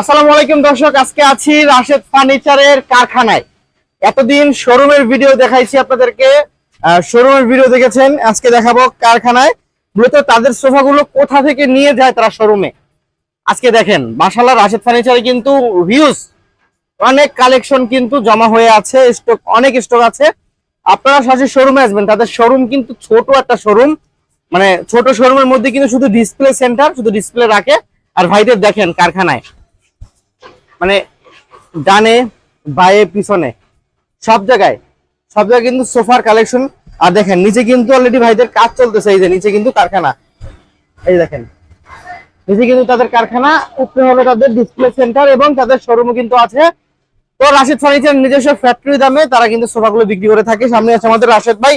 আসসালামু আলাইকুম দর্শক, আজকে আছি রাশেদ ফার্নিচারের কারখানায়। এতদিন শোরুমের ভিডিও দেখাইছি আপনাদেরকে। শোরুমের ভিডিও দেখেছেন, আজকে দেখাবো কারখানায়। মূলত তাদের সোফাগুলো কোথা থেকে নিয়ে যায় তারা শোরুমে? আজকে দেখেন মাসাল্লাহ রাশেদ ফার্নিচারে কিন্তু হিউজ অনেক কালেকশন কিন্তু জমা হয়ে আছে স্টক অনেক স্টক আছে। আপনারা সরাসরি শোরুমে আসবেন, তাদের শোরুম কিন্তু ছোট একটা শোরুম। মানে ছোট শোরুমের মধ্যে কিন্তু শুধু ডিসপ্লে সেন্টার শুধু ডিসপ্লে রাখে। আর ভাইদের দেখেন কারখানায়। মানে ডানে, বায়ে, পিছনে, সব জায়গায়। সব জায়গায় কিন্তু সোফার কালেকশন। আর দেখেন, নিচে কিন্তু অলরেডি ভাইদের কাজ চলতেছে। এই যে নিচে কিন্তু কারখানা। এই দেখেন, নিচে কিন্তু তাদের কারখানা, উপরে হলো তাদের ডিসপ্লে সেন্টার এবং তাদের শোরুমও কিন্তু আছে। তো রাশেদ ফার্নিচার নিজস্ব ফ্যাক্টরি দামে তারা কিন্তু সোফাগুলো বিক্রি করে থাকে। সামনে আছে আমাদের রাশেদ ভাই।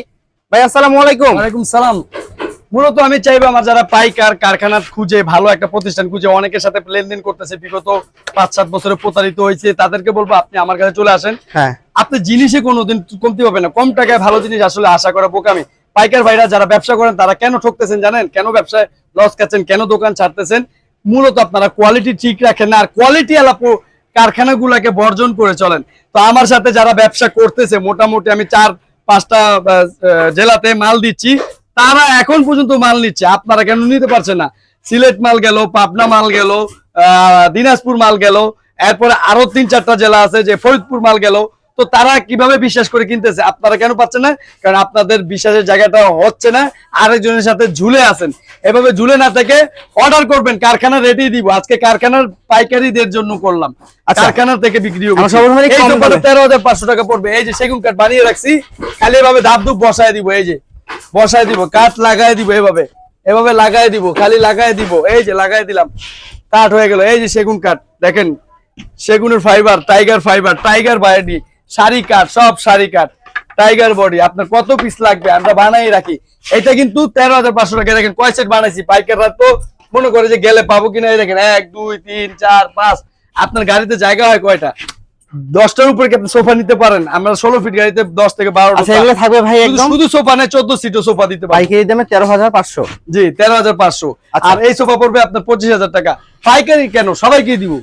ভাই, আসসালামু আলাইকুম। ওয়ালাইকুম সালাম। মূলত আমি চাইব আমার যারা পাইকার কারখানা খুঁজে ভালো একটা প্রতিষ্ঠান খুঁজে অনেকের সাথে লেনদেন করতেছে বিগত পাঁচ সাত বছরে প্রতারিত হয়েছে তাদেরকে বলব আপনি আমার কাছে চলে আসেন। হ্যাঁ। আপনি জিনিসে কোনোদিন কমতি হবে না। কম টাকায় ভালো জিনিস আসলে আশা করা বোকামি। পাইকার ভাইরা যারা ব্যবসা করেন তারা কেন ঠকতেছেন জানেন? কেন ব্যবসায় লস খাচ্ছেন? কেন দোকান ছাড়তেছেন? মূলত আপনারা কোয়ালিটি ঠিক রাখেন না আর কোয়ালিটি আলাপ কারখানাগুলোকে বর্জন করে চলেন। তো আমার সাথে যারা ব্যবসা করতেছে মোটামুটি আমি চার পাঁচটা জেলাতে মাল দিচ্ছি। তারা এখন পর্যন্ত মাল নিচ্ছে। আপনারা কেন নিতে পারছেন না? সিলেট মাল গেল পাবনা মাল গেল আহ, দিনাজপুর মাল গেল এরপরে আরও তিন চারটা জেলা আছে যে ফরিদপুর মাল গেল। তো তারা কীভাবে বিশ্বাস করে কিনতেছে? আপনারা কেন পাচ্ছেন না? কারণ আপনাদের বিশ্বাসের জায়গাটা হচ্ছে না আরেকজনের সাথে ঝুলে আছেন। এভাবে ঝুলে না থেকে অর্ডার করবেন কারখানা রেডি দিব। আজকে কারখানার পাইকারিদের জন্য করলাম। আচ্ছা। কারখানা থেকে বিক্রি। তেরো হাজার পাঁচশো টাকা পড়বে। এই যে সেগুন কাঠ বানিয়ে রাখছি খালি এভাবে ধাপ ধুপ বসায় দিব। এই যে বসায় দিব, কাঠ লাগাই দিব এভাবে। এভাবে লাগাই দিব, খালি লাগাই দিব। এই যে লাগাই দিলাম, কাঠ হয়ে গেল। এই যে সেগুন কাঠ, দেখেন, সেগুনের ফাইবার টাইগার ফাইবার টাইগার বায়োডি শাড়ি কাঠ, সব শাড়ি কাঠ টাইগার বডি আপনার কত পিস লাগবে, আমরা বানাই রাখি। এটা কিন্তু তেরো হাজার পাঁচশো টাকা, দেখেন, কয় সেট বানাইছি, পাইকাররা তো মনে করে যে গেলে পাবো কিনা, এই দেখেন, এক, দুই, তিন, চার, পাঁচ, আপনার গাড়িতে জায়গা হয় কয়টা? দশটার উপরে আপনি সোফা নিতে পারেন? আমরা ষোলো ফিট গাড়িতে দশ থেকে বারো আচ্ছা থাকবে ভাই শুধু সোফা নেই চোদ্দ সিটও সোফা দিতে পাইকারি দামে তেরো হাজার পাঁচশো। জি তেরো হাজার পাঁচশো। আচ্ছা। আর এই সোফা পড়বে আপনার পঁচিশ হাজার টাকা। পাইকারি কেন? সবাইকে দিব।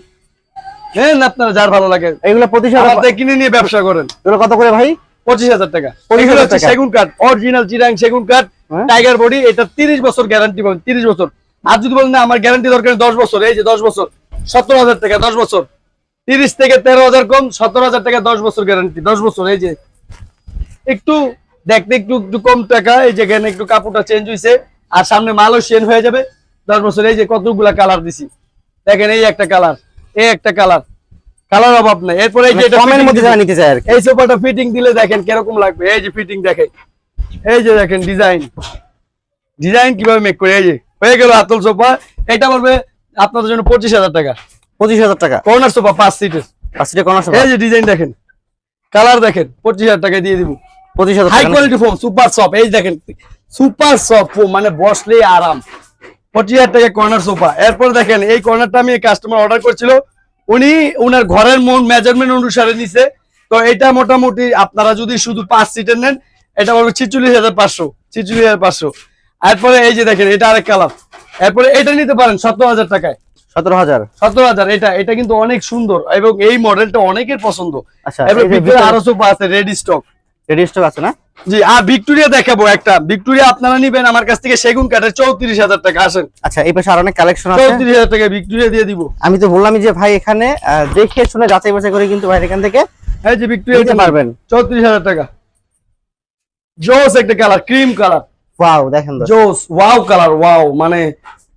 নেন আপনার যার ভালো লাগে। এগুলো পঁচিশ হাজার কিনে নিয়ে ব্যবসা করেন। এগুলো কত করে ভাই? পঁচিশ হাজার টাকা। 25,000 এগুলো হচ্ছে সেগুন কাঠ অরিজিনাল চিরাং সেগুন কাঠ হ্যাঁ। টাইগার বডি এটা তিরিশ বছর গ্যারান্টি পাবেন তিরিশ বছর। আর যদি বলেন না আমার গ্যারান্টি দরকার দশ বছর। এই যে দশ বছর সতেরো হাজার টাকা দশ বছর। তিরিশ থেকে তেরো হাজার কম সতেরো হাজার টাকা দশ বছর গ্যারান্টি দশ বছর এই যে একটু দেখতে একটু একটু কম টাকা এই যে এখানে একটু কাপড়টা চেঞ্জ হয়েছে আর সামনে মালও চেঞ্জ হয়ে যাবে। দশ বছর এই যে কতগুলা কালার দিছি। দেখেন এই একটা কালার এই একটা কালার কালার অভাব নাই। এরপরে এই যে এটা কমের মধ্যে। যারা নিতে চায় আর এই সোফাটা ফিটিং দিলে দেখেন কীরকম লাগবে। এই যে ফিটিং দেখে এই যে দেখেন ডিজাইন ডিজাইন কীভাবে মেক করে এই যে হয়ে গেল আতল সোফা। এটা বলবে আপনাদের জন্য পঁচিশ হাজার টাকা। পঁচিশ হাজার টাকা। কর্নার সোফা পাঁচ সিটের কোন এই যে ডিজাইন দেখেন। কালার দেখেন পঁচিশ হাজার টাকা দিয়ে দিব। পঁচিশ হাজার হাই কোয়ালিটি সুপার সফট এই দেখেন সুপার সফট ফোম মানে বসলে আরাম। পঁচিশ হাজার টাকা কর্নার সোফা এরপর দেখেন এই কর্নারটা আমি কাস্টমার অর্ডার করছিল। উনি উনার ঘরের মন মেজারমেন্ট অনুসারে নিছে। তো এটা মোটামুটি আপনারা যদি শুধু পাঁচ সিটের নেন এটা বলব ছিচল্লিশ হাজার পাঁচশো ছিচল্লিশ হাজার পাঁচশো। এরপরে এই যে দেখেন এটা আরেক কালার এরপরে এটা নিতে পারেন সতেরো হাজার টাকায়। সতেরো হাজার। সতেরো হাজার এটা এটা কিন্তু অনেক সুন্দর এবং এই মডেলটা অনেকের পছন্দ। আচ্ছা আরও সোফা আছে রেডি স্টক রেডি স্টক আছে না? জি আর ভিক্টোরিয়া দেখাবো একটা। ভিক্টোরিয়া আপনারা নিবেন আমার কাছ থেকে সেগুন কাঠের চৌত্রিশ হাজার টাকা আসেন। আচ্ছা এই পাশে আর অনেক কালেকশন আছে। চৌত্রিশ হাজার টাকা ভিক্টোরিয়া দিয়ে দিব। আমি তো বললামই যে ভাই এখানে দেখে শুনে যাচাই বাছাই করে কিন্তু ভাই এখান থেকে যে ভিক্টোরিয়া নিতে পারবেন। চৌত্রিশ হাজার টাকা। জোস একটা কালার ক্রিম কালার ওয়াও দেখেন জোস ওয়াও কালার ওয়াও মানে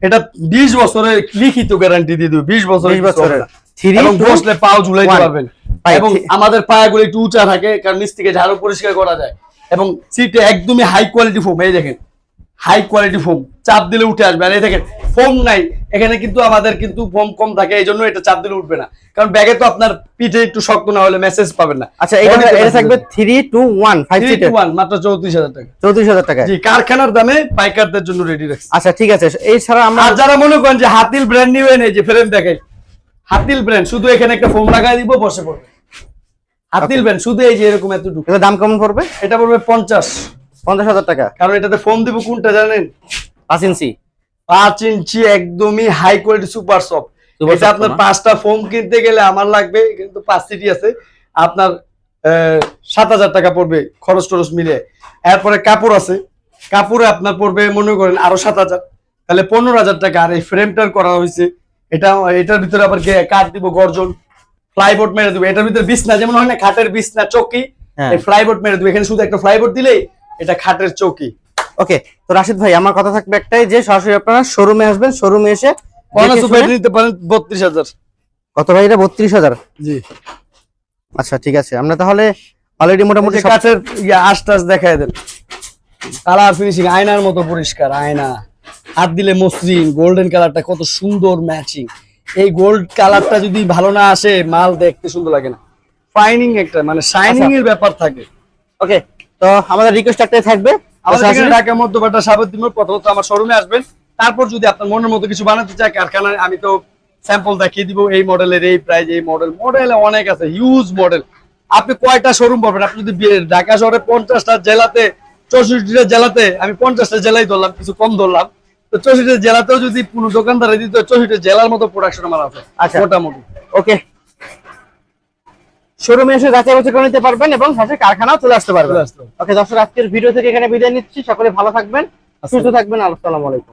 এটা বিশ বছরের লিখিত গ্যারান্টি দিয়ে দিব বিশ বছর 20 বছরের। এবং বসলে পাও ঝুলাইতে পারবেন। পায়ে এবং আমাদের পায়াগুলো একটু উঁচা থাকে কারণ নিচ থেকে ঝাড়ু পরিষ্কার করা যায়। এবং সিটে একদমই হাই কোয়ালিটি ফোম এই দেখেন। হাই কোয়ালিটি ফোম চাপ দিলে উঠে আসবে। আর এই দেখেন ফোম নাই। এখানে কিন্তু আমাদের কিন্তু ফোম কম থাকে এই জন্য এটা চাপ দিলে উঠবে না। কারণ ব্যাগে তো আপনার পিঠে একটু শক্ত না হলে মেসেজ পাবেন না। আচ্ছা এটা থাকবে three two one five to one, মাত্র চৌত্রিশ হাজার টাকা। চৌত্রিশ হাজার টাকা জি কারখানার দামে পাইকারদের জন্য রেডি রাখছি আচ্ছা ঠিক আছে। এছাড়া আমরা আর যারা মনে করেন যে হাতিল ব্র্যান্ড নিবেন এই যে ফ্রেম দেখে হাতিল ব্র্যান্ড শুধু এখানে একটা ফোম লাগাই দিব বসে পড়বে। হাতিল ব্র্যান্ড শুধু এই যে এরকম এতটুকু এটার দাম কেমন পড়বে? এটা পড়বে পঞ্চাশ। পঞ্চাশ হাজার টাকা। কারণ এটাতে ফোম দিব কোনটা জানেন? পাঁচ ইঞ্চি। পাঁচ ইঞ্চি একদমই হাই কোয়ালিটি সুপার সফট এটা আপনার পাঁচটা ফোম কিনতে গেলে আমার লাগবে কিন্তু পাঁচ সিটি আছে। আপনার সাত হাজার টাকা পড়বে খরচ টরচ মিলে এরপরে কাপড় আছে। কাপড়ে আপনার পড়বে মনে করেন আরও সাত হাজার। তাহলে পনেরো হাজার টাকা। আর এই ফ্রেমটার করা হয়েছে এটা এটার ভিতরে আবার কাঠ দিব গর্জন ফ্লাইবোর্ড মেরে দেবো। এটার ভিতরে বিছনা যেমন হয় না খাটের বিছনা চৌকি। হ্যাঁ। ফ্লাইবোর্ড মেরে দেবো। এখানে শুধু একটা ফ্লাইবোর্ড দিলেই এটা খাটের চৌকি। ওকে তো রাশিদ ভাই আমার কথা থাকবে একটাই যে সরাসরি আপনারা শোরুমে আসবেন শোরুমে এসে নিতে পারেন বত্রিশ হাজার। কত ভাই এটা বত্রিশ হাজার? জি। আচ্ছা ঠিক আছে আমরা তাহলে অলরেডি মোটামুটি ইয়ে আশটাস দেখায় দেন। কালার ফিনিশিং আয়নার মতো পরিষ্কার আয়না। হাত দিলে মসৃণ গোল্ডেন কালারটা কত সুন্দর ম্যাচিং এই গোল্ড কালারটা যদি ভালো না আসে মাল দেখতে সুন্দর লাগে না। ফাইনিং একটা মানে শাইনিং এর ব্যাপার থাকে। ওকে তো আমাদের রিকোয়েস্ট একটাই থাকবে এখানে সাবদ্দিন প্রথমত আমার শোরুমে আসবেন। তারপর যদি আপনার মনের মতো কিছু বানাতে চায় কারখানায় আমি তো স্যাম্পল দেখিয়ে দিব এই মডেলের এই প্রাইস এই মডেল মডেল অনেক আছে হিউজ মডেল আপনি কয়টা শোরুম পাবেন? আপনি যদি ঢাকা শহরে পঞ্চাশটা জেলাতে চৌষট্টিটা জেলাতে আমি পঞ্চাশটা জেলায় ধরলাম কিছু কম ধরলাম তো চৌষট্টি জেলাতেও যদি কোনো দোকানদারে দিত চৌষট্টি জেলার মতো প্রোডাকশন আমার আছে আচ্ছা। মোটামুটি। ওকে শোরুমে এসে যাচাই বাছাই করে নিতে পারবেন এবং সাথে কারখানাও চলে আসতে পারবেন। ওকে দর্শক আজকের ভিডিও থেকে এখানে বিদায় নিচ্ছি। সকলে ভালো থাকবেন সুস্থ থাকবেন। আসসালামু আলাইকুম।